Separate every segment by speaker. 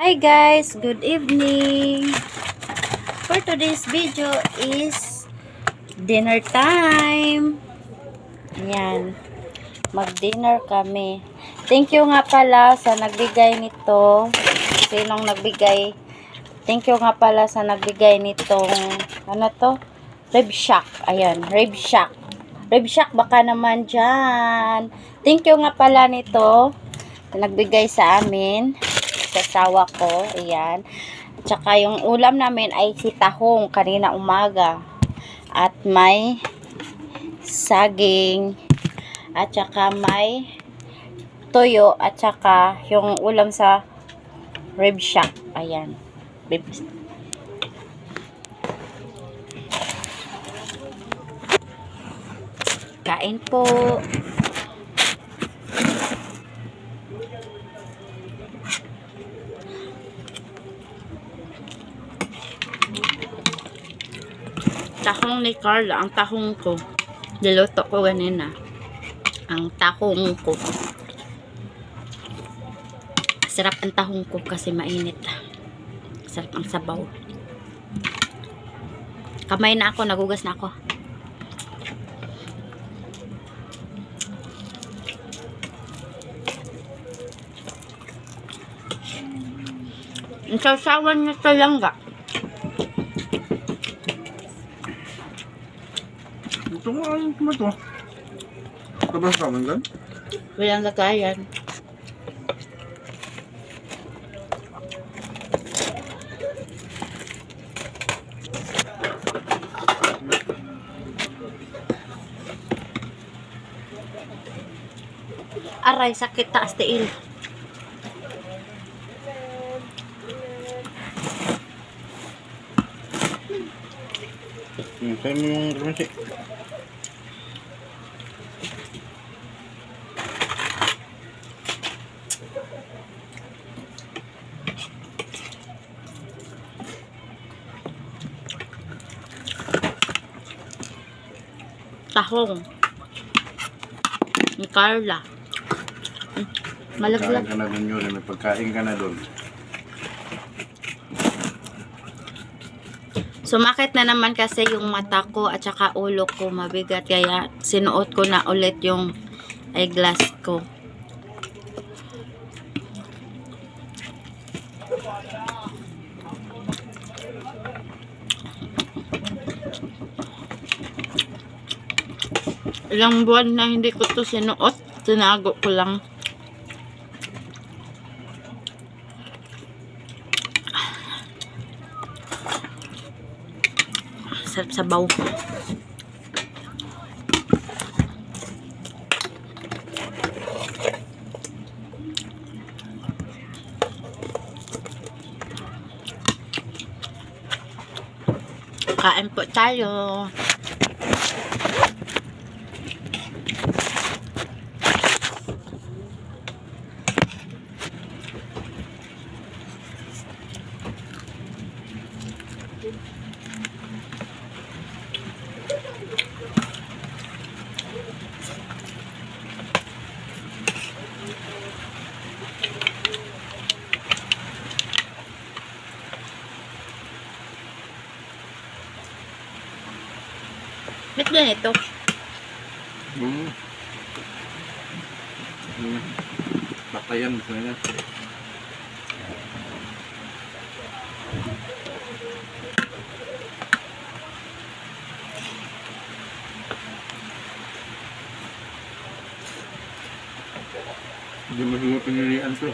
Speaker 1: Hi guys, good evening. For today's video is dinner time. Ayan. Mag-dinner kami. Thank you nga pala sa nagbigay nito. Sinong nagbigay? Thank you nga pala sa nagbigay nitong ano to? Rib Shack. Ayan, Rib Shack. Rib Shack baka naman dyan. Thank you nga pala nito. Nagbigay sa amin asawa ko. Ayan. Tsaka yung ulam namin ay sitahong kanina umaga. At may saging. At tsaka may toyo. At tsaka yung ulam sa rib shack. Ayan. Rib Kain po. Tahong ni Carla, ang tahong ko. Niluto ko ganina. Ang tahong ko. Sarap ang tahong ko kasi mainit. Sarap ang sabaw. Kamay na ako, nagugas na ako. Ang sausawan niya talangga.
Speaker 2: Ito mo, ayun mo ito. Tabas ka man gan?
Speaker 1: Walang lagayan. Aray, sakit taas tiil.
Speaker 2: Hmm, sa'yo mo yung.
Speaker 1: Tahong. Ni Carla. Malaglag.
Speaker 2: Pagkain ka na dun yun. May pagkain ka na dun.
Speaker 1: Sumakit na naman kasi yung mata ko at saka ulo ko mabigat kaya sinuot ko na ulit yung eyeglass ko. Ilang buwan na hindi ko to sinuot, tinago ko lang. Sarap sabaw. Kain po tayo. Ba't ganito?
Speaker 2: Hmm. Hmm. Batayan mo na. Hindi mo siguro pinilian to.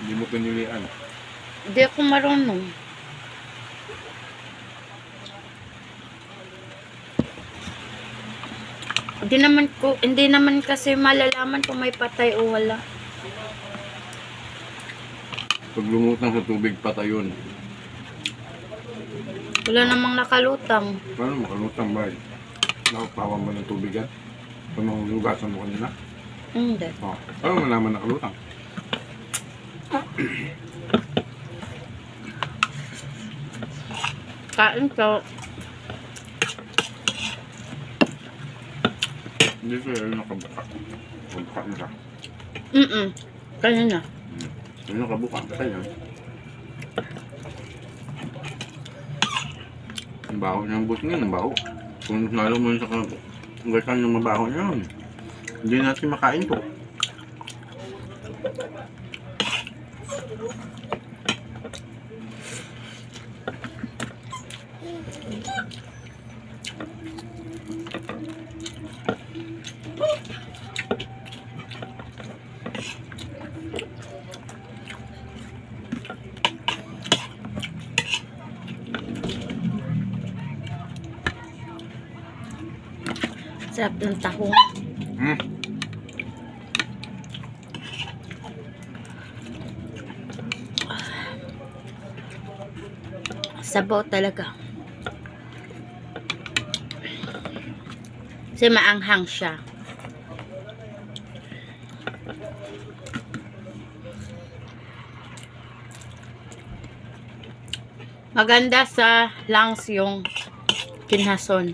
Speaker 2: Hindi mo pinilian.
Speaker 1: Hindi ako marunong. Hindi naman ko, hindi naman kasi malalaman kung may patay o wala.
Speaker 2: Pag lumutang sa tubig, patayon.
Speaker 1: Wala namang nakalutang.
Speaker 2: Paano makalutang ba? Nakapawan mo ng tubig yan? Kung hugasan mo kanina?
Speaker 1: Hindi.
Speaker 2: Oh, paano malaman nakalutang?
Speaker 1: Kain ko.
Speaker 2: Hindi siya yung nakabaka. Kumpa na siya.
Speaker 1: Mm-mm. Kanina.
Speaker 2: Ano ka buka? Kaya. Ang baho ng buti nga, ang baho. Kung nalo mo yun sa kagasan ng mabaho niya yun. Hindi natin makain to.
Speaker 1: Sarap ng tahong.
Speaker 2: Hmm.
Speaker 1: Sabaw talaga. Kasi maanghang siya. Maganda sa lungs yung kinhason.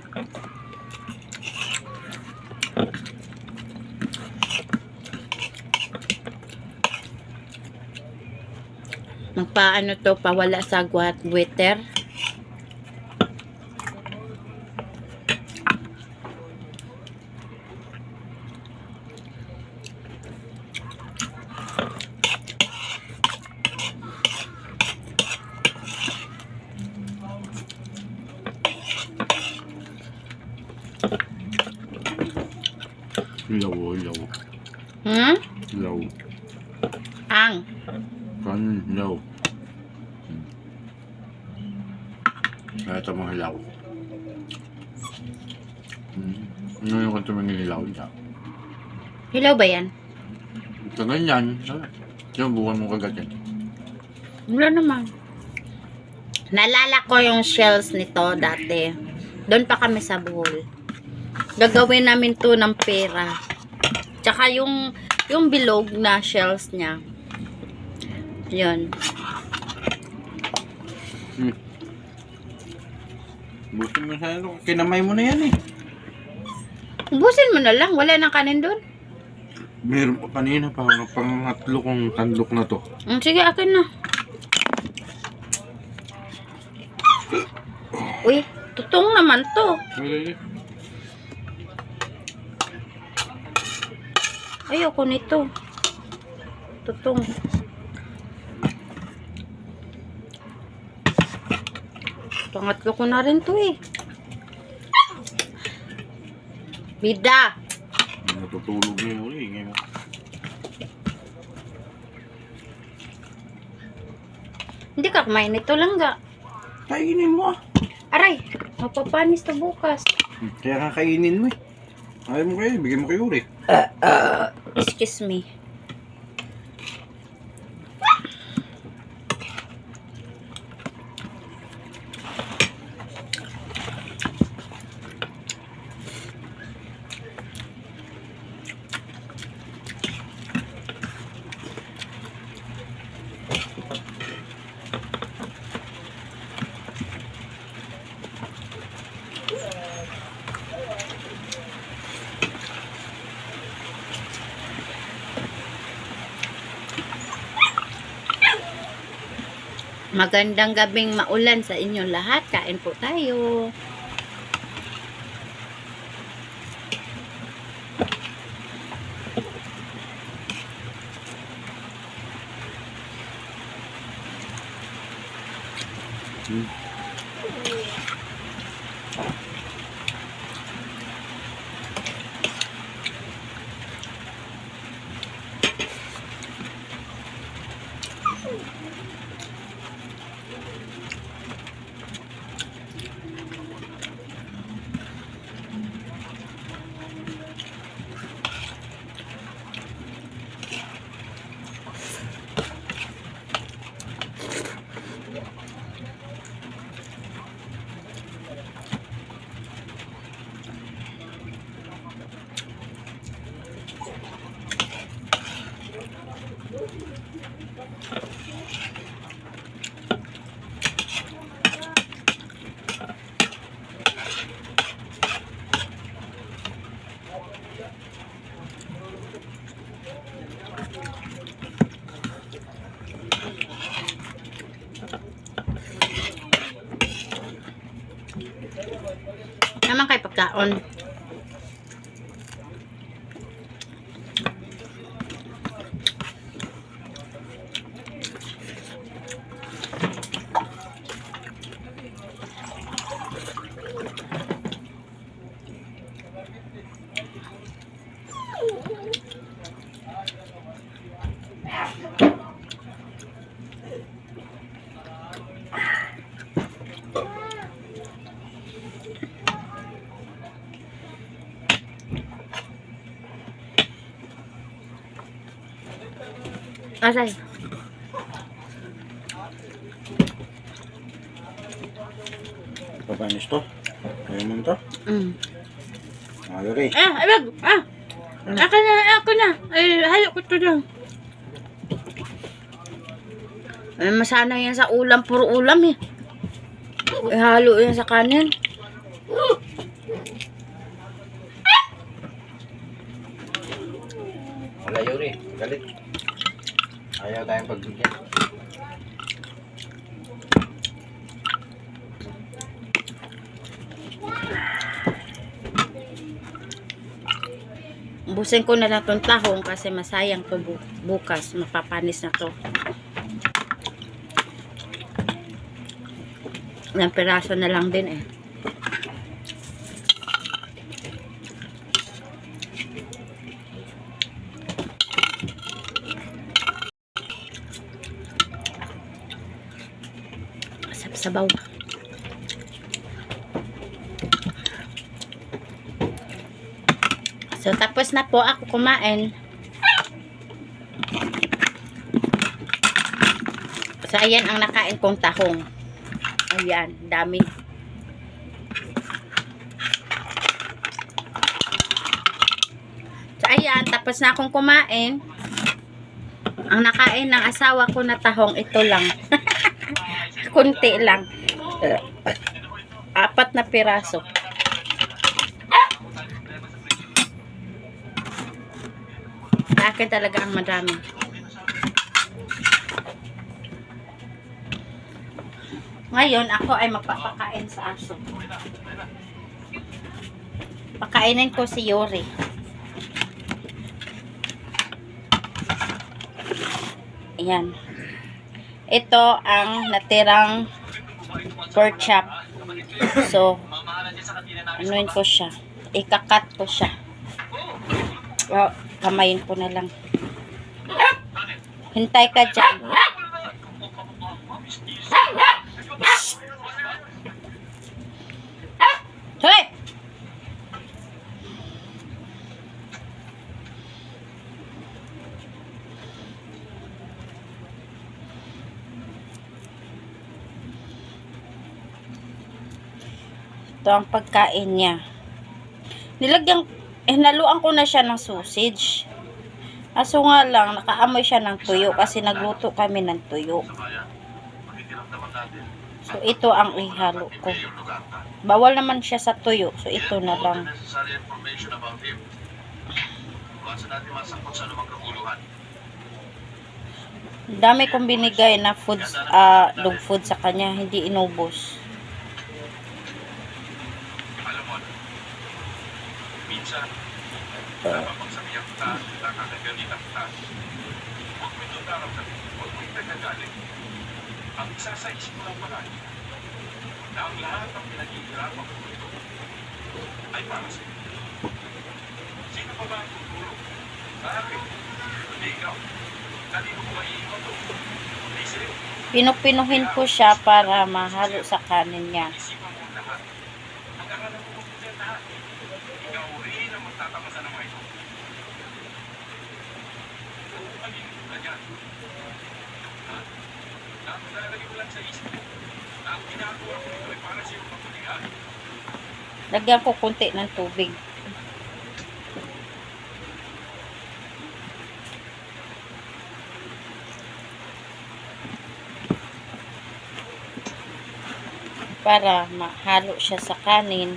Speaker 1: Magpaano to, pawala sa gwat waiter.
Speaker 2: Ilaw, ilaw.
Speaker 1: Hmm?
Speaker 2: Ilaw.
Speaker 1: Ang.
Speaker 2: Kan, ilaw. Hmm. Kaya ito mga ilaw. Hmm. Ano yung kanto mga ilaw niya?
Speaker 1: Hilaw ba yan?
Speaker 2: Ito ganyan. Yung buwan mo kagat yan.
Speaker 1: Wala naman. Nalala ko yung shells nito dati. Doon pa kami sa Bohol. Gagawin namin to ng pera. Tsaka yung yung bilog na shells niya. Yun.
Speaker 2: Hmm. Buti mo sa ano, kinamay mo na yan eh.
Speaker 1: Ubusin mo na lang. Wala nang kanin doon.
Speaker 2: Meron pa kanina pa, pangatlo kong tandok na to.
Speaker 1: Mm, sige, akin na. Uy, tutong naman to.
Speaker 2: Wala
Speaker 1: Ayoko nito. Tutong. Pangatlo ko na rin to eh. Bida!
Speaker 2: Natutulog na yung uli. Ngayon.
Speaker 1: Hindi ka kumain nito lang ga.
Speaker 2: Kainin mo ah.
Speaker 1: Aray, mapapanis to bukas.
Speaker 2: Kaya kakainin mo eh. Ayaw mo kayo, bigyan mo kayo uli.
Speaker 1: Excuse me. Magandang gabing maulan sa inyong lahat. Kain po tayo.
Speaker 2: Hmm.
Speaker 1: on Asay.
Speaker 2: Papanis to. Kaya mo to.
Speaker 1: Mm.
Speaker 2: Ayaw rin.
Speaker 1: Ah, abag! Ah! Ako na, ako na. Ay, halo ko to lang. Ay, masana yan sa ulam. Puro ulam eh. Ay, halo yan sa kanin. Busin ko na lang tong tahong kasi masayang to bu- bukas. Mapapanis na to. Ilang piraso na lang din eh. Sabaw. So, tapos na po ako kumain. So, ayan ang nakain kong tahong. Ayan, dami. So, ayan, tapos na akong kumain. Ang nakain ng asawa ko na tahong, ito lang. Kunti lang. Apat na piraso. Akin talaga ang madami. Ngayon, ako ay magpapakain sa aso. Pakainin ko si Yuri. Ayan. Ito ang natirang pork chop. So, anuin ko siya. Ikakat ko siya. Well, kamayin ko na lang. Hintay ka dyan. Hoy! Ito ang pagkain niya. Nilagyan, eh, naluan ko na siya ng sausage. Aso nga lang, nakaamoy siya ng tuyo kasi nagluto kami ng tuyo. So, ito ang ihalo ko. Bawal naman siya sa tuyo. So, ito na lang. Dami kong binigay na foods, ah, dog food sa kanya. Hindi inubos.
Speaker 3: Alam mo, minsan, napapagsabihan kita, nakakagalitan kita. Huwag mo itong daramdamin, huwag mo itong nagagalit. Ang isa sa isip mo lang palagi, na ang lahat ng pinaghihirapan ko ito ay para sa iyo. Sino pa ba ang tutulong? Sa akin, hindi ikaw. Kanino ko to?
Speaker 1: Pinupinuhin ko siya para mahalo sa kanin niya.
Speaker 3: Isipan mo ang lahat. Pag-aralan mo mabuti ang lahat. Ikaw rin ang magtatamasa ng mga ito. Kung kanino ka dyan. Ha? Nakalagay ko lang sa isip mo na ang ginagawa ko ito ay para sa iyong kapulihan.
Speaker 1: Lagyan ko kunti ng tubig. Para mahalo siya sa kanin.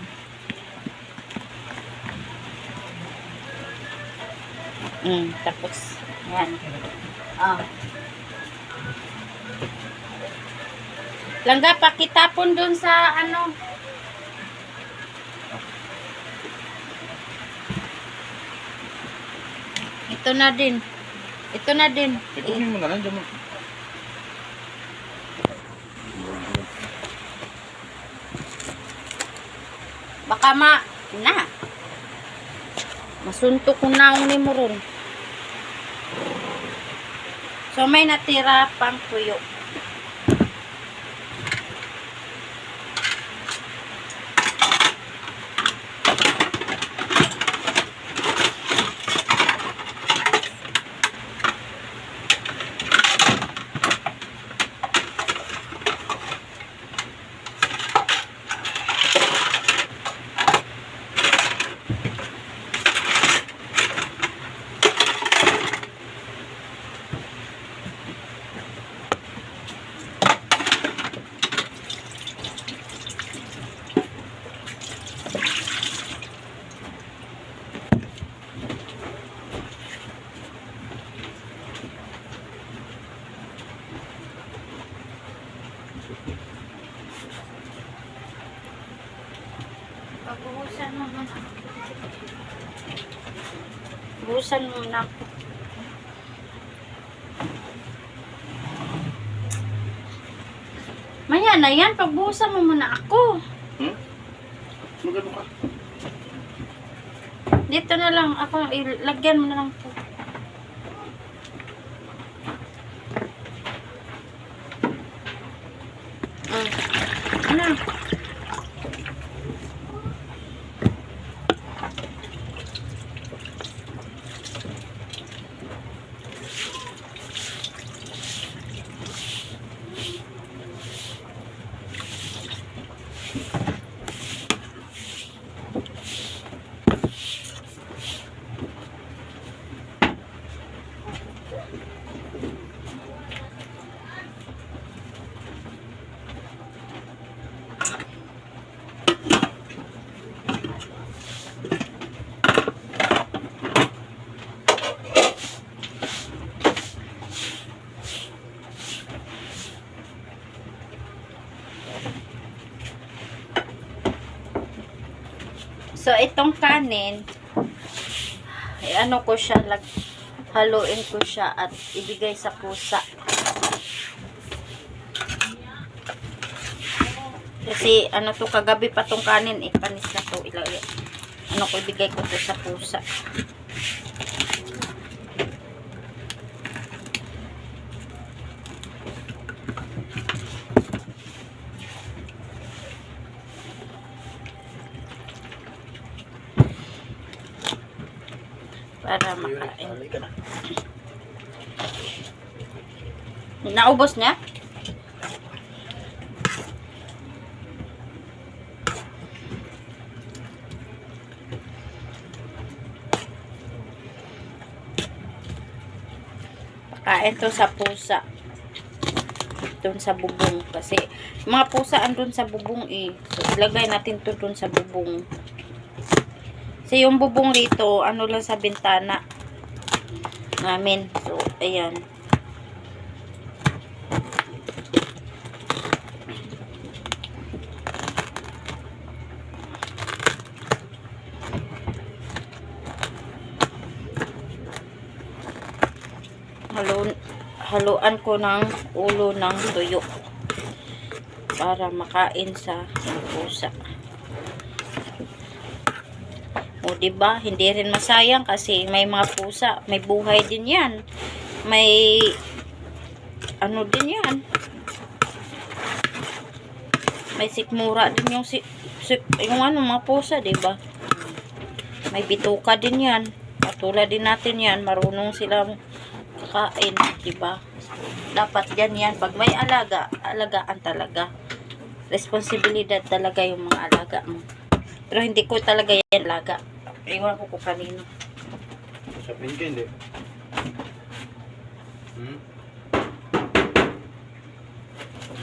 Speaker 1: Mm, tapos, yan. Ah. Langga, pakitapon dun sa ano, Ito na din. Ito na din.
Speaker 2: Eh, kunin mo na lang. Diyan mo.
Speaker 1: Baka ma... Na. Masuntok ko na ni mo ron. So, may natira pang tuyo. Pagbuhusan mo muna. Buhusan mo na. Maya na yan, pagbuhusan mo muna ako.
Speaker 2: Hmm? Magano ka?
Speaker 1: Dito na lang ako, ilagyan mo na lang po. Itong kanin, ay ano ko siya, lag, haluin ko siya at ibigay sa pusa. Kasi, ano to, kagabi pa tong kanin, eh, na to, ilagay. Ano ko, ibigay ko to sa pusa. Para makain. Naubos niya? Pakain to sa pusa. Doon sa bubong. Kasi, mga pusa andun sa bubong eh. So, ilagay natin to doon sa bubong. Kasi yung bubong rito, ano lang sa bintana namin. So, ayan. Halo, haluan ko ng ulo ng tuyo para makain sa pusa. O, ba? Hindi rin masayang kasi may mga pusa, may buhay din 'yan. May ano din 'yan. May sikmura din yung si, si yung ano mga pusa, di ba? May bituka din 'yan. Katulad din natin 'yan, marunong sila kakain, di ba? Dapat yan yan. Pag may alaga, alagaan talaga. Responsibilidad talaga yung mga alaga mo. Pero hindi ko talaga yan alaga. Iwan ko kung kanino.
Speaker 2: Sa pinka, hindi. Hmm?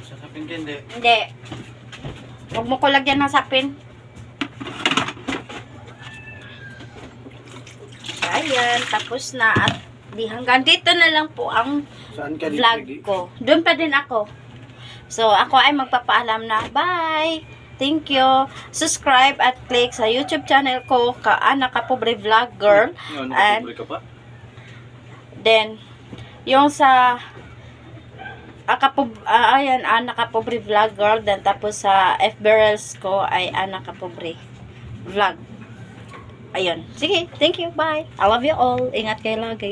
Speaker 2: Sa sa pinka, hindi.
Speaker 1: Hindi. Huwag mo ko lagyan ng sapin. Ayan, tapos na. At di hanggang dito na lang po ang
Speaker 2: ka
Speaker 1: vlog ko. Doon pa din ako. So, ako ay magpapaalam na. Bye! Thank you. Subscribe at click sa YouTube channel ko, Kaana Kapobre Vlogger.
Speaker 2: Ano,
Speaker 1: And-
Speaker 2: pobre ka pa?
Speaker 1: Then, yung sa Akapob, ah, ayan, Ana Kapobre Vlog Girl. Then, tapos sa FB Reels ko ay Ana Kapobre Vlog. Ayun. Sige, thank you. Bye. I love you all. Ingat kayo lagi.